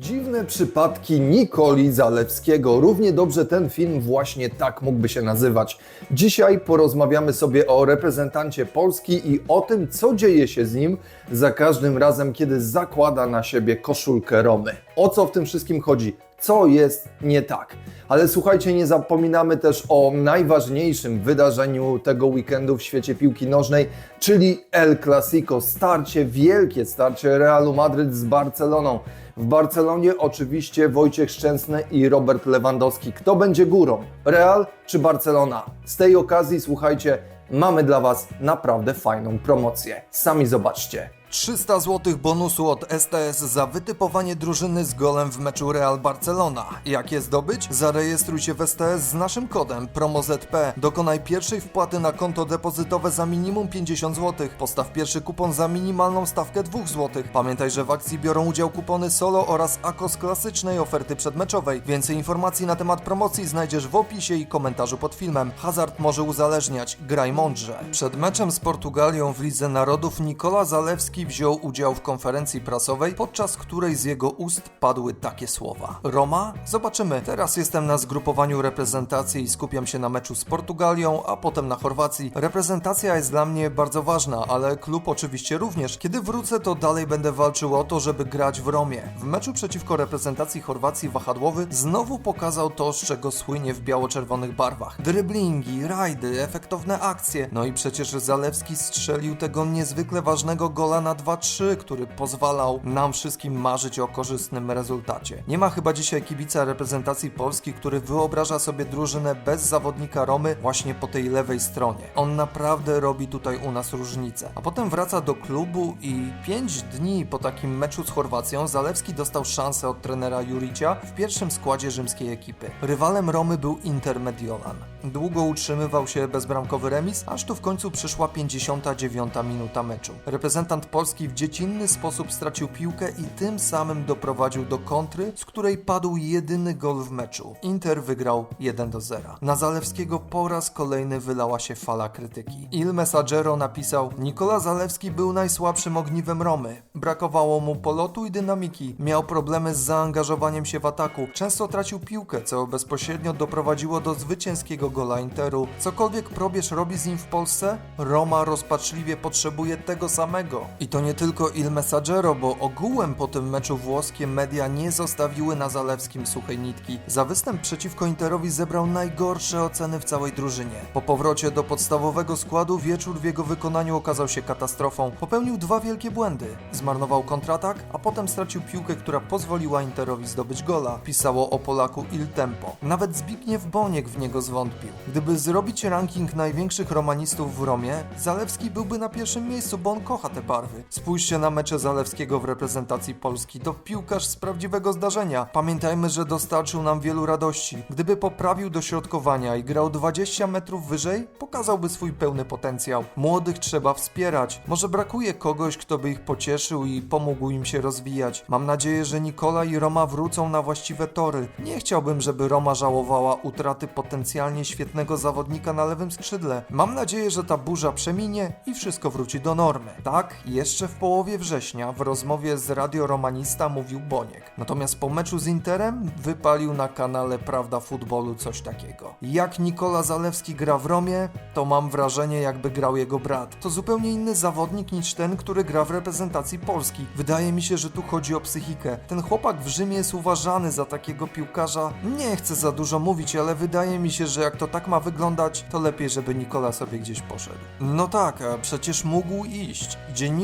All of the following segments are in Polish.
Dziwne przypadki Nikoli Zalewskiego. Równie dobrze ten film właśnie tak mógłby się nazywać. Dzisiaj porozmawiamy sobie o reprezentancie Polski i o tym, co dzieje się z nim za każdym razem, kiedy zakłada na siebie koszulkę Romy. O co w tym wszystkim chodzi? Co jest nie tak? Ale słuchajcie, nie zapominamy też o najważniejszym wydarzeniu tego weekendu w świecie piłki nożnej, czyli El Clasico, starcie, wielkie starcie Realu Madryt z Barceloną. W Barcelonie oczywiście Wojciech Szczęsny i Robert Lewandowski. Kto będzie górą? Real czy Barcelona? Z tej okazji, słuchajcie, mamy dla Was naprawdę fajną promocję. Sami zobaczcie. 300 zł bonusu od STS za wytypowanie drużyny z golem w meczu Real Barcelona. Jak je zdobyć? Zarejestruj się w STS z naszym kodem PROMOZP. Dokonaj pierwszej wpłaty na konto depozytowe za minimum 50 zł. Postaw pierwszy kupon za minimalną stawkę 2 zł. Pamiętaj, że w akcji biorą udział kupony solo oraz AKOS klasycznej oferty przedmeczowej. Więcej informacji na temat promocji znajdziesz w opisie i komentarzu pod filmem. Hazard może uzależniać. Graj mądrze. Przed meczem z Portugalią w Lidze Narodów Nikola Zalewski wziął udział w konferencji prasowej, podczas której z jego ust padły takie słowa. Roma? Zobaczymy. Teraz jestem na zgrupowaniu reprezentacji i skupiam się na meczu z Portugalią, a potem na Chorwacji. Reprezentacja jest dla mnie bardzo ważna, ale klub oczywiście również. Kiedy wrócę, to dalej będę walczył o to, żeby grać w Romie. W meczu przeciwko reprezentacji Chorwacji wahadłowy znowu pokazał to, z czego słynie w biało-czerwonych barwach. Dryblingi, rajdy, efektowne akcje. No i przecież Zalewski strzelił tego niezwykle ważnego gola na 2-3, który pozwalał nam wszystkim marzyć o korzystnym rezultacie. Nie ma chyba dzisiaj kibica reprezentacji Polski, który wyobraża sobie drużynę bez zawodnika Romy właśnie po tej lewej stronie. On naprawdę robi tutaj u nas różnicę. A potem wraca do klubu i 5 dni po takim meczu z Chorwacją Zalewski dostał szansę od trenera Juricia w pierwszym składzie rzymskiej ekipy. Rywalem Romy był Inter Mediolan. Długo utrzymywał się bezbramkowy remis, aż tu w końcu przyszła 59 minuta meczu. Reprezentant Polski w dziecinny sposób stracił piłkę i tym samym doprowadził do kontry, z której padł jedyny gol w meczu. Inter wygrał 1 do 0. Na Zalewskiego po raz kolejny wylała się fala krytyki. Il Messaggero napisał: Nikola Zalewski był najsłabszym ogniwem Romy. Brakowało mu polotu i dynamiki. Miał problemy z zaangażowaniem się w ataku. Często tracił piłkę, co bezpośrednio doprowadziło do zwycięskiego gola Interu. Cokolwiek probierz robi z nim w Polsce, Roma rozpaczliwie potrzebuje tego samego. I to nie tylko Il Messaggero, bo ogółem po tym meczu włoskie media nie zostawiły na Zalewskim suchej nitki. Za występ przeciwko Interowi zebrał najgorsze oceny w całej drużynie. Po powrocie do podstawowego składu wieczór w jego wykonaniu okazał się katastrofą. Popełnił dwa wielkie błędy. Zmarnował kontratak, a potem stracił piłkę, która pozwoliła Interowi zdobyć gola. Pisało o Polaku Il Tempo. Nawet Zbigniew Boniek w niego zwątpił. Gdyby zrobić ranking największych romanistów w Romie, Zalewski byłby na pierwszym miejscu, bo on kocha te barwy. Spójrzcie na mecze Zalewskiego w reprezentacji Polski. To piłkarz z prawdziwego zdarzenia. Pamiętajmy, że dostarczył nam wielu radości. Gdyby poprawił dośrodkowania i grał 20 metrów wyżej, pokazałby swój pełny potencjał. Młodych trzeba wspierać. Może brakuje kogoś, kto by ich pocieszył i pomógł im się rozwijać. Mam nadzieję, że Nikola i Roma wrócą na właściwe tory. Nie chciałbym, żeby Roma żałowała utraty potencjalnie świetnego zawodnika na lewym skrzydle. Mam nadzieję, że ta burza przeminie i wszystko wróci do normy. Tak, jeszcze w połowie września w rozmowie z Radio Romanista mówił Boniek. Natomiast po meczu z Interem wypalił na kanale Prawda Futbolu coś takiego. Jak Nikola Zalewski gra w Romie, to mam wrażenie jakby grał jego brat. To zupełnie inny zawodnik niż ten, który gra w reprezentacji Polski. Wydaje mi się, że tu chodzi o psychikę. Ten chłopak w Rzymie jest uważany za takiego piłkarza. Nie chcę za dużo mówić, ale wydaje mi się, że jak to tak ma wyglądać, to lepiej, żeby Nikola sobie gdzieś poszedł. No tak, przecież mógł iść.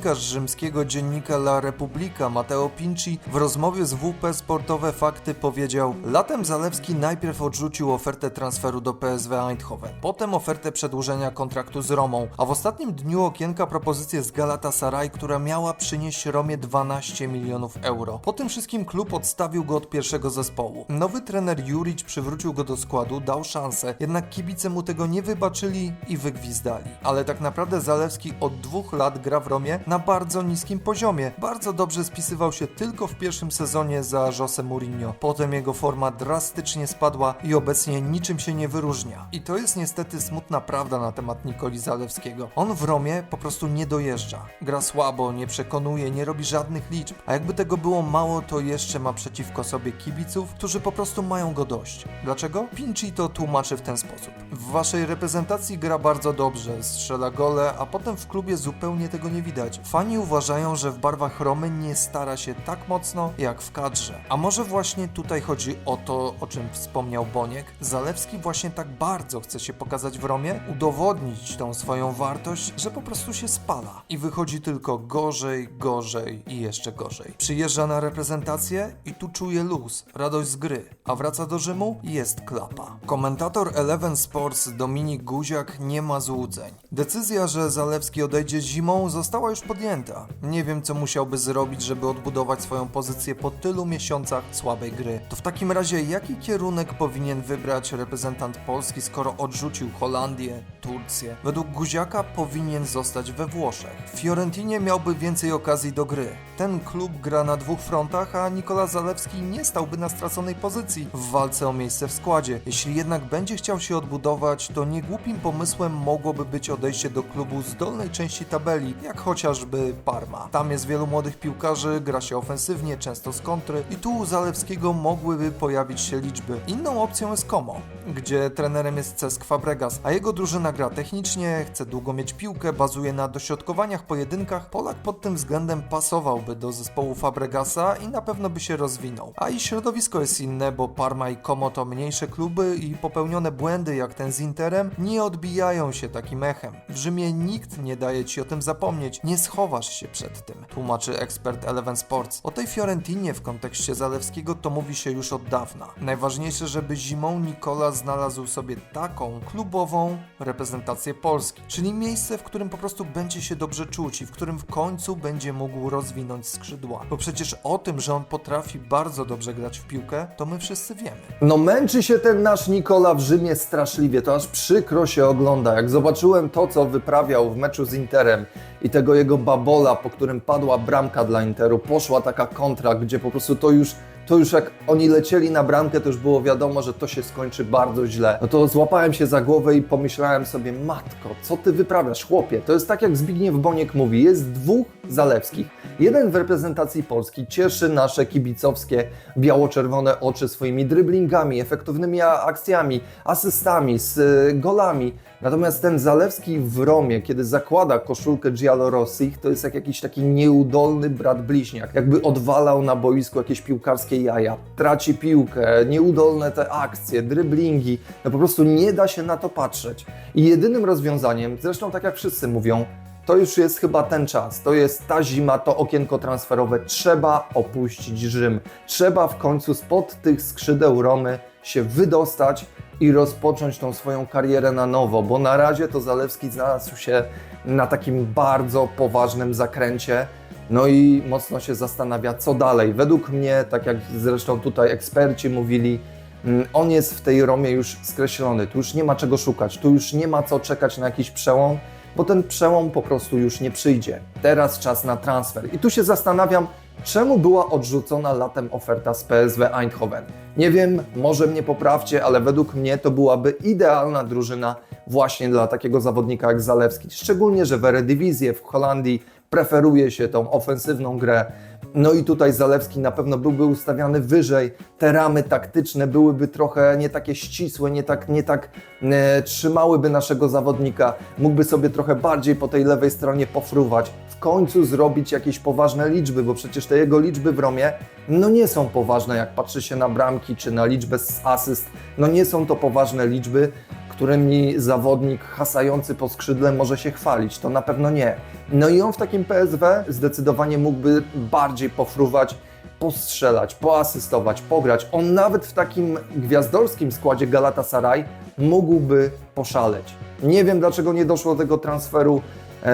Dziennikarz rzymskiego dziennika La Repubblica Matteo Pinci w rozmowie z WP Sportowe Fakty powiedział Latem Zalewski najpierw odrzucił ofertę transferu do PSW Eindhoven, potem ofertę przedłużenia kontraktu z Romą, a w ostatnim dniu okienka propozycję z Galatasaray, która miała przynieść Romie 12 milionów euro. Po tym wszystkim klub odstawił go od pierwszego zespołu. Nowy trener Juric przywrócił go do składu, dał szansę, jednak kibice mu tego nie wybaczyli i wygwizdali. Ale tak naprawdę Zalewski od dwóch lat gra w Romie na bardzo niskim poziomie. Bardzo dobrze spisywał się tylko w pierwszym sezonie za Jose Mourinho. Potem jego forma drastycznie spadła i obecnie niczym się nie wyróżnia. I to jest niestety smutna prawda na temat Nikoli Zalewskiego. On w Romie po prostu nie dojeżdża. Gra słabo, nie przekonuje, nie robi żadnych liczb. A jakby tego było mało, to jeszcze ma przeciwko sobie kibiców, którzy po prostu mają go dość. Dlaczego? Pinci to tłumaczy w ten sposób. W waszej reprezentacji gra bardzo dobrze, strzela gole, a potem w klubie zupełnie tego nie widać. Fani uważają, że w barwach Romy nie stara się tak mocno jak w kadrze. A może właśnie tutaj chodzi o to, o czym wspomniał Boniek? Zalewski właśnie tak bardzo chce się pokazać w Romie, udowodnić tą swoją wartość, że po prostu się spala. I wychodzi tylko gorzej, gorzej i jeszcze gorzej. Przyjeżdża na reprezentację i tu czuje luz, radość z gry, a wraca do Rzymu i jest klapa. Komentator Eleven Sports Dominik Guziak nie ma złudzeń. Decyzja, że Zalewski odejdzie zimą została już podjęta. Nie wiem co musiałby zrobić, żeby odbudować swoją pozycję po tylu miesiącach słabej gry. To w takim razie jaki kierunek powinien wybrać reprezentant Polski, skoro odrzucił Holandię, Turcję? Według Guziaka powinien zostać we Włoszech. W Fiorentinie miałby więcej okazji do gry. Ten klub gra na dwóch frontach, a Nikola Zalewski nie stałby na straconej pozycji w walce o miejsce w składzie. Jeśli jednak będzie chciał się odbudować, to niegłupim pomysłem mogłoby być odejście do klubu z dolnej części tabeli, jak chociażby Parma. Tam jest wielu młodych piłkarzy, gra się ofensywnie, często z kontry i tu u Zalewskiego mogłyby pojawić się liczby. Inną opcją jest Como, gdzie trenerem jest Cesc Fabregas, a jego drużyna gra technicznie, chce długo mieć piłkę, bazuje na dośrodkowaniach, pojedynkach. Polak pod tym względem pasowałby do zespołu Fabregasa i na pewno by się rozwinął. A i środowisko jest inne, bo Parma i Como to mniejsze kluby i popełnione błędy jak ten z Interem nie odbijają się takim echem. W Rzymie nikt nie daje ci o tym zapomnieć, nie schowasz się przed tym, tłumaczy ekspert Eleven Sports. O tej Fiorentinie w kontekście Zalewskiego to mówi się już od dawna. Najważniejsze, żeby zimą Nikola znalazł sobie taką klubową reprezentację Polski, czyli miejsce, w którym po prostu będzie się dobrze czuć i w którym w końcu będzie mógł rozwinąć skrzydła. Bo przecież o tym, że on potrafi bardzo dobrze grać w piłkę, to my wszyscy wiemy. No męczy się ten nasz Nikola w Rzymie straszliwie, to aż przykro się ogląda. Jak zobaczyłem to, co wyprawiał w meczu z Interem i tego jego babola, po którym padła bramka dla Interu, poszła taka kontra, gdzie po prostu to już to już jak oni lecieli na bramkę, to już było wiadomo, że to się skończy bardzo źle. No to złapałem się za głowę i pomyślałem sobie, matko, co ty wyprawiasz, chłopie? To jest tak jak Zbigniew Boniek mówi, jest dwóch Zalewskich. Jeden w reprezentacji Polski cieszy nasze kibicowskie biało-czerwone oczy swoimi dryblingami, efektywnymi akcjami, asystami, z y, golami. Natomiast ten Zalewski w Romie, kiedy zakłada koszulkę Giallo Rossich, to jest jak jakiś taki nieudolny brat bliźniak. Jakby odwalał na boisku jakieś piłkarskie jaja. Traci piłkę, nieudolne te akcje, dryblingi. No po prostu nie da się na to patrzeć. I jedynym rozwiązaniem, zresztą tak jak wszyscy mówią, to już jest chyba ten czas, to jest ta zima, to okienko transferowe. Trzeba opuścić Rzym. Trzeba w końcu spod tych skrzydeł Romy się wydostać i rozpocząć tą swoją karierę na nowo, bo na razie to Zalewski znalazł się na takim bardzo poważnym zakręcie. No i mocno się zastanawia, co dalej. Według mnie, tak jak zresztą tutaj eksperci mówili, mm, on jest w tej Romie już skreślony. Tu już nie ma czego szukać, tu już nie ma co czekać na jakiś przełom, bo ten przełom po prostu już nie przyjdzie. Teraz czas na transfer. I tu się zastanawiam, czemu była odrzucona latem oferta z PSW Eindhoven. Nie wiem, może mnie poprawcie, ale według mnie to byłaby idealna drużyna właśnie dla takiego zawodnika jak Zalewski. Szczególnie, że w Eredivisie w Holandii preferuje się tą ofensywną grę. No i tutaj Zalewski na pewno byłby ustawiany wyżej. Te ramy taktyczne byłyby trochę nie takie ścisłe, nie tak, nie tak e, trzymałyby naszego zawodnika. Mógłby sobie trochę bardziej po tej lewej stronie pofruwać. W końcu zrobić jakieś poważne liczby, bo przecież te jego liczby w Romie no nie są poważne, jak patrzy się na bramki czy na liczbę z asyst. No nie są to poważne liczby, którymi zawodnik hasający po skrzydle może się chwalić. To na pewno nie. No i on w takim PSW zdecydowanie mógłby bardziej pofruwać, postrzelać, poasystować, pograć. On nawet w takim gwiazdorskim składzie Galatasaray mógłby poszaleć. Nie wiem dlaczego nie doszło do tego transferu,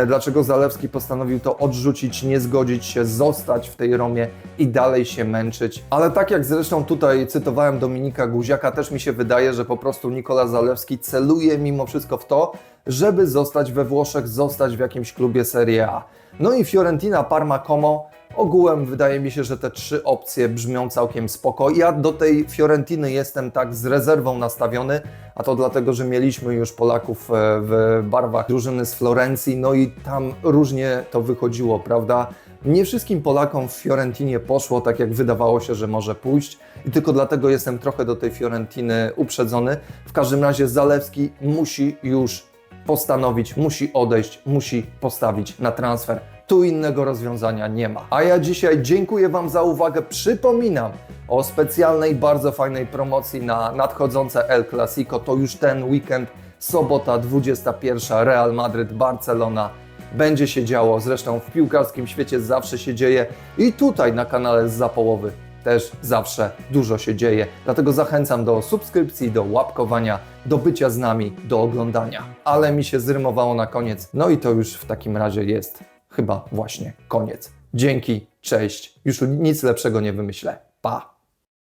dlaczego Zalewski postanowił to odrzucić, nie zgodzić się, zostać w tej Romie i dalej się męczyć. Ale tak jak zresztą tutaj cytowałem Dominika Guziaka, też mi się wydaje, że po prostu Nikola Zalewski celuje mimo wszystko w to, żeby zostać we Włoszech, zostać w jakimś klubie Serie A. No i Fiorentina, Parma, Como. Ogółem wydaje mi się, że te trzy opcje brzmią całkiem spoko. Ja do tej Fiorentiny jestem tak z rezerwą nastawiony, a to dlatego, że mieliśmy już Polaków e, w barwach drużyny z Florencji, no i tam różnie to wychodziło, prawda? Nie wszystkim Polakom w Fiorentinie poszło tak, jak wydawało się, że może pójść i tylko dlatego jestem trochę do tej Fiorentiny uprzedzony. W każdym razie Zalewski musi już postanowić, musi odejść, musi postawić na transfer. Tu innego rozwiązania nie ma. A ja dzisiaj dziękuję Wam za uwagę. Przypominam o specjalnej, bardzo fajnej promocji na nadchodzące El Clasico. To już ten weekend, sobota 21, Real Madryt, Barcelona. Będzie się działo, zresztą w piłkarskim świecie zawsze się dzieje i tutaj na kanale z Zapołowy też zawsze dużo się dzieje. Dlatego zachęcam do subskrypcji, do łapkowania, do bycia z nami, do oglądania. Ale mi się zrymowało na koniec, no i to już w takim razie jest chyba właśnie koniec. Dzięki, cześć. Już nic lepszego nie wymyślę. Pa!